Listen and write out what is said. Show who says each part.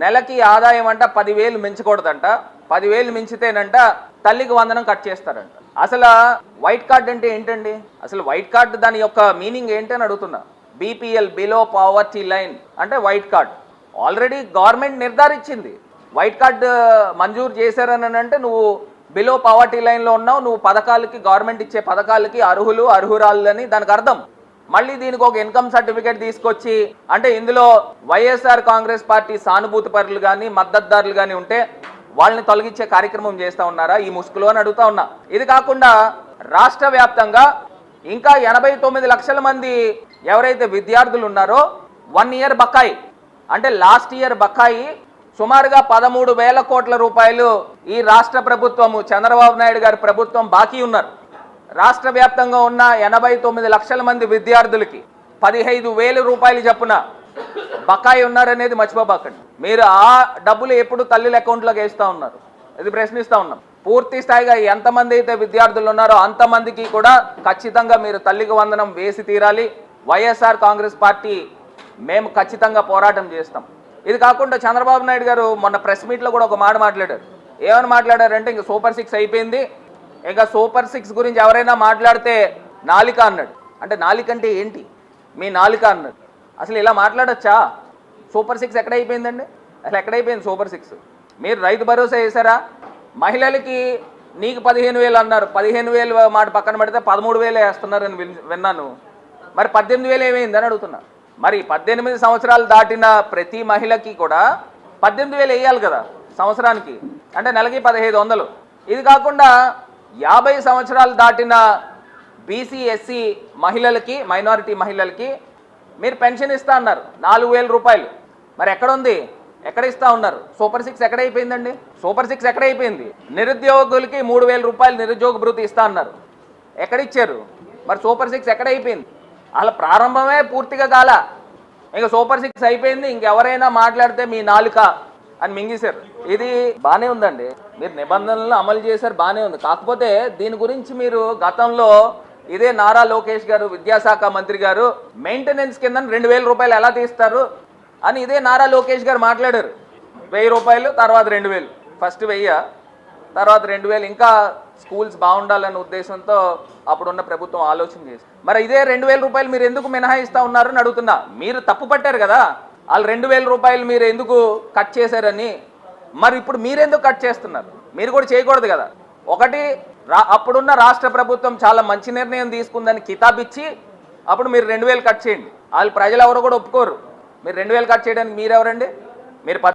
Speaker 1: నెలకి ఆదాయం అంట పదివేలు మించకూడదంట. పదివేలు మించితేనంట తల్లికి వందనం కట్ చేస్తారంట. అసలు వైట్ కార్డ్ అంటే ఏంటండి? అసలు వైట్ కార్డ్ దాని యొక్క మీనింగ్ ఏంటని అడుగుతున్నా. బీపీఎల్ బిలో పావర్టీ లైన్ అంటే వైట్ కార్డ్. ఆల్రెడీ గవర్నమెంట్ నిర్ధారించింది. వైట్ కార్డ్ మంజూరు చేశారని అంటే నువ్వు బిలో పావర్టీ లైన్లో ఉన్నావు. నువ్వు పథకాలకి గవర్నమెంట్ ఇచ్చే పథకాలకి అర్హులు అర్హురాలని దానికి అర్థం. మళ్ళీ దీనికి ఒక ఇన్కమ్ సర్టిఫికేట్ తీసుకొచ్చి అంటే ఇందులో వైఎస్ఆర్ కాంగ్రెస్ పార్టీ సానుభూతి పరులు కానీ మద్దతుదారులు కానీ ఉంటే వాళ్ళని తొలగించే కార్యక్రమం చేస్తా ఉన్నారా? ఈ ముసుగులో అని అడుగుతా ఉన్నా. ఇది కాకుండా రాష్ట్ర వ్యాప్తంగా ఇంకా ఎనభై తొమ్మిది లక్షల మంది ఎవరైతే విద్యార్థులు ఉన్నారో వన్ ఇయర్ బకాయి అంటే లాస్ట్ ఇయర్ బకాయి సుమారుగా పదమూడు వేల కోట్ల రూపాయలు ఈ రాష్ట్ర ప్రభుత్వము చంద్రబాబు నాయుడు గారి ప్రభుత్వం బాకీ ఉన్నారు. రాష్ట్ర వ్యాప్తంగా ఉన్న ఎనభై తొమ్మిది లక్షల మంది విద్యార్థులకి పదిహైదు వేలు రూపాయలు చెప్పున బకాయి ఉన్నారనేది మర్చిపోబాకండి. మీరు ఆ డబ్బులు ఎప్పుడు తల్లుల అకౌంట్లోకి వేస్తూ ఉన్నారు? ఇది ప్రశ్నిస్తూ ఉన్నాం. పూర్తి స్థాయిగా ఎంతమంది అయితే విద్యార్థులు ఉన్నారో అంతమందికి కూడా ఖచ్చితంగా మీరు తల్లికి వందనం వేసి తీరాలి. వైఎస్ఆర్ కాంగ్రెస్ పార్టీ మేము ఖచ్చితంగా పోరాటం చేస్తాం. ఇది కాకుండా చంద్రబాబు నాయుడు గారు మొన్న ప్రెస్ మీట్లో కూడా ఒక మాట మాట్లాడారు. ఏమని మాట్లాడారంటే ఇంక సూపర్ సిక్స్ అయిపోయింది. ఇంకా సూపర్ సిక్స్ గురించి ఎవరైనా మాట్లాడితే నాలిక అన్నాడు. అంటే నాలిక అంటే ఏంటి? మీ నాలిక అన్నాడు. అసలు ఇలా మాట్లాడొచ్చా? సూపర్ సిక్స్ ఎక్కడ అయిపోయిందండి? అసలు ఎక్కడైపోయింది సూపర్ సిక్స్? మీరు రైతు భరోసా వేశారా మహిళలకి నీకు పదిహేను వేలు అన్నారు. పదిహేను వేలు మాట పక్కన పెడితే పదమూడు వేలు వేస్తున్నారని విన్- విన్నాను. మరి పద్దెనిమిది వేలు ఏమైందని అడుగుతున్నా. మరి పద్దెనిమిది సంవత్సరాలు దాటిన ప్రతి మహిళకి కూడా పద్దెనిమిది వేలు వేయాలి కదా సంవత్సరానికి. అంటే నెలకి పదిహేదు వందలు. ఇది కాకుండా యాభై సంవత్సరాలు దాటిన బీసీ ఎస్సీ మహిళలకి మైనారిటీ మహిళలకి మీరు పెన్షన్ ఇస్తా అన్నారు. నాలుగు వేల రూపాయలు. మరి ఎక్కడ ఉంది? ఎక్కడ ఇస్తా ఉన్నారు? సూపర్ సిక్స్ ఎక్కడ అయిపోయిందండి? సూపర్ సిక్స్ ఎక్కడ అయిపోయింది? నిరుద్యోగులకి మూడు వేల రూపాయలు నిరుద్యోగ భృతి ఇస్తా అన్నారు. ఎక్కడ ఇచ్చారు? మరి సూపర్ సిక్స్ ఎక్కడ అయిపోయింది? అలా ప్రారంభమే పూర్తిగా కాల. ఇంకా సూపర్ సిక్స్ అయిపోయింది. ఇంకెవరైనా మాట్లాడితే మీ నాలుక అని మింగేశారు. ఇది బాగానే ఉందండి. మీరు నిబంధనలు అమలు చేశారు బాగానే ఉంది. కాకపోతే దీని గురించి మీరు గతంలో ఇదే నారా లోకేష్ గారు విద్యాశాఖ మంత్రి గారు మెయింటెనెన్స్ కింద రెండు వేల రూపాయలు ఎలా తీస్తారు అని ఇదే నారా లోకేష్ గారు మాట్లాడారు. వెయ్యి రూపాయలు తర్వాత రెండు వేలు. ఫస్ట్ వెయ్య తర్వాత రెండు వేలు. ఇంకా స్కూల్స్ బాగుండాలనే ఉద్దేశంతో అప్పుడున్న ప్రభుత్వం ఆలోచన చేసి మరి ఇదే రెండు వేల రూపాయలు మీరు ఎందుకు మినహాయిస్తా ఉన్నారని అడుగుతున్నా. మీరు తప్పు పట్టారు కదా. వాళ్ళు రెండు వేల రూపాయలు మీరు ఎందుకు కట్ చేశారని. మరి ఇప్పుడు మీరెందుకు కట్ చేస్తున్నారు? మీరు కూడా చేయకూడదు కదా. ఒకటి రా అప్పుడున్న రాష్ట్ర ప్రభుత్వం చాలా మంచి నిర్ణయం తీసుకుందని కితాబిచ్చి అప్పుడు మీరు రెండు వేలు కట్ చేయండి. వాళ్ళు ప్రజలు ఎవరు కూడా ఒప్పుకోరు. మీరు రెండు వేలు కట్ చేయడానికి మీరెవరండి? మీరు